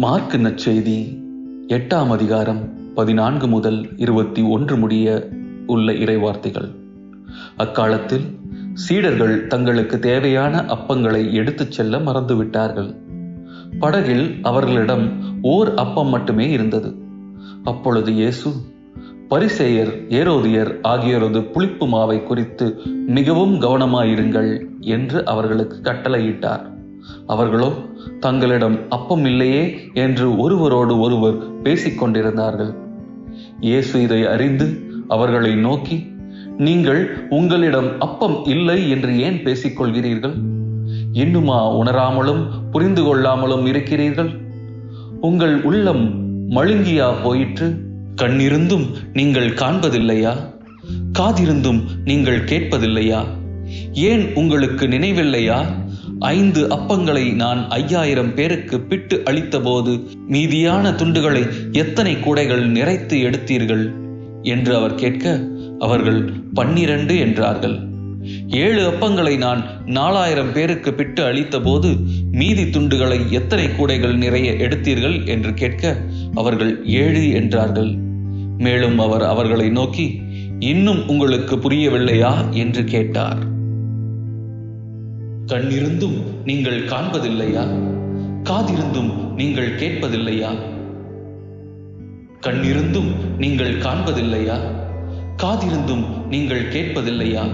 Mark நற்செய்தி எட்டாம் அதிகாரம் பதினான்கு முதல் இருபத்தி ஒன்று முடிய உள்ள இறைவார்த்தைகள். அக்காலத்தில் சீடர்கள் தங்களுக்கு தேவையான அப்பங்களை எடுத்துச் செல்ல மறந்துவிட்டார்கள். படகில் அவர்களிடம் ஓர் அப்பம் மட்டுமே இருந்தது. அப்பொழுது இயேசு பரிசேயர் ஏரோதியர் ஆகியோரது புளிப்பு மாவை குறித்து மிகவும் கவனமாயிருங்கள் என்று அவர்களுக்கு கட்டளையிட்டார். அவர்களோ தங்களிடம் அப்பம் இல்லையே என்று ஒருவரோடு ஒருவர் பேசிக்கொண்டிருந்தார்கள். இயேசு இதை அறிந்து அவர்களை நோக்கி நீங்கள் உங்களிடம் அப்பம் இல்லை என்று ஏன் பேசிக் கொள்கிறீர்கள் இன்னுமா உணராமலும் புரிந்து கொள்ளாமலும் இருக்கிறீர்கள்? உங்கள் உள்ளம் மழுங்கியா போயிற்று? கண்ணிருந்தும் நீங்கள் காண்பதில்லையா? காதிருந்தும் நீங்கள் கேட்பதில்லையா? ஏன் உங்களுக்கு நினைவில்லையா? ஐந்து அப்பங்களை நான் ஐயாயிரம் பேருக்கு பிட்டு அளித்தபோது மீதியான துண்டுகளை எத்தனை கூடைகள் நிறைத்து எடுத்தீர்கள்? என்று அவர் கேட்க அவர்கள் பன்னிரண்டு என்றார்கள். ஏழு அப்பங்களை நான் நாலாயிரம் பேருக்கு பிட்டு அளித்தபோது மீதி துண்டுகளை எத்தனை கூடைகள் நிறைய எடுத்தீர்கள்? என்று கேட்க அவர்கள் ஏழு என்றார்கள். மேலும் அவர் அவர்களை நோக்கி இன்னும் உங்களுக்கு புரியவில்லையா? என்று கேட்டார். கண்ணிருந்தும் நீங்கள் காண்பதில்லையா? காதிருந்தும் நீங்கள் கேட்பதில்லையா? கண்ணிருந்தும் நீங்கள் காண்பதில்லையா? காதிருந்தும் நீங்கள் கேட்பதில்லையா?